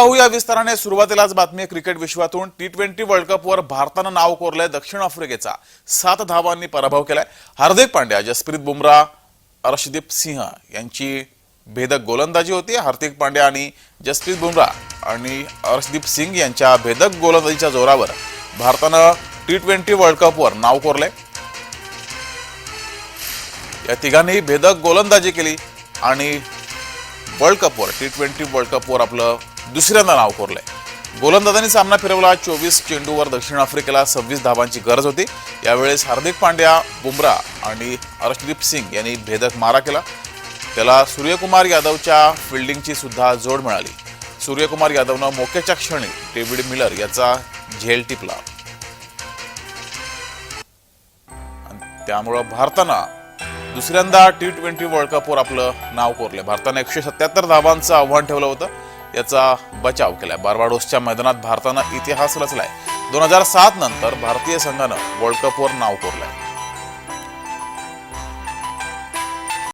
पाहूया विस्ताराने. सुरुवातीलाच बातमी क्रिकेट विश्वातून. टी ट्वेंटी वर्ल्ड कपवर भारतानं नाव कोरलंय दक्षिण आफ्रिकेचा. सात धावांनी पराभव केलाय. हार्दिक पांड्या जसप्रीत बुमराह अर्शदीप सिंह यांची भेदक गोलंदाजी होती. हार्दिक पांड्या आणि जसप्रीत बुमराह आणि अर्शदीप सिंग यांच्या भेदक गोलंदाजीच्या जोरावर भारतानं टी ट्वेंटी वर्ल्ड कपवर नाव कोरलंय. या तिघांनी भेदक गोलंदाजी केली आणि वर्ल्ड कपवर टी ट्वेंटी वर्ल्ड कपवर आपलं दुसऱ्यांदा नाव कोरलंय. गोलंदाजांनी सामना फिरवला चोवीस चेंडूवर दक्षिण आफ्रिकेला सव्वीस धावांची गरज होती. यावेळेस हार्दिक पांड्या बुमरा आणि अर्शदीप सिंग यांनी भेदक मारा केला. त्याला सूर्यकुमार यादवच्या फिल्डिंगची सुद्धा जोड मिळाली. सूर्यकुमार यादवनं मोक्याच्या क्षणी डेव्हिड मिलर याचा झेल टिपला. त्यामुळं भारतानं दुसऱ्यांदा टी ट्वेंटी वर्ल्ड कपवर आपलं नाव कोरले. भारतानं एकशे सत्याहत्तर धावांचं आव्हान ठेवलं होतं. याचा बचाव केलाय. बार्बाडोसच्या मैदानात भारतानं इतिहास रचलाय. दोन हजार सात नंतर भारतीय संघानं वर्ल्ड कपवर नाव कोरलंय.